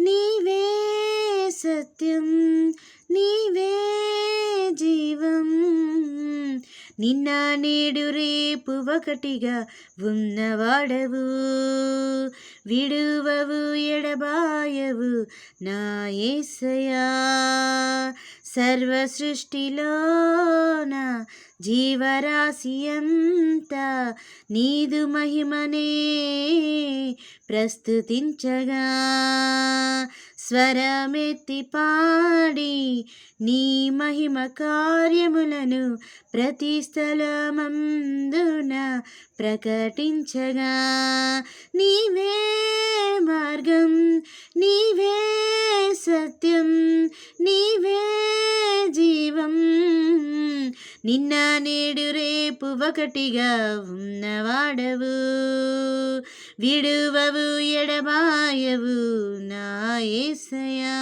నీవే సత్యం నీవే జీవం. నిన్న నేడు రేపు ఒకటిగా ఉన్నవాడవు. విడువవు ఎడబాయవు నా ఏసయా. సర్వ సృష్టిలోన జీవరాశి అంతా నీదు మహిమనే ప్రస్తుతించగా. స్వరమెత్తి పాడి నీ మహిమ కార్యములను ప్రతి స్థలమందున ప్రకటించగా. నీవే మార్గం నీవే సత్యం నీవే జీవం. నిన్న నేడు రేపు ఒకటిగా ఉన్నవాడవు. విడువవు ఎడబాయవు నా ఏసయా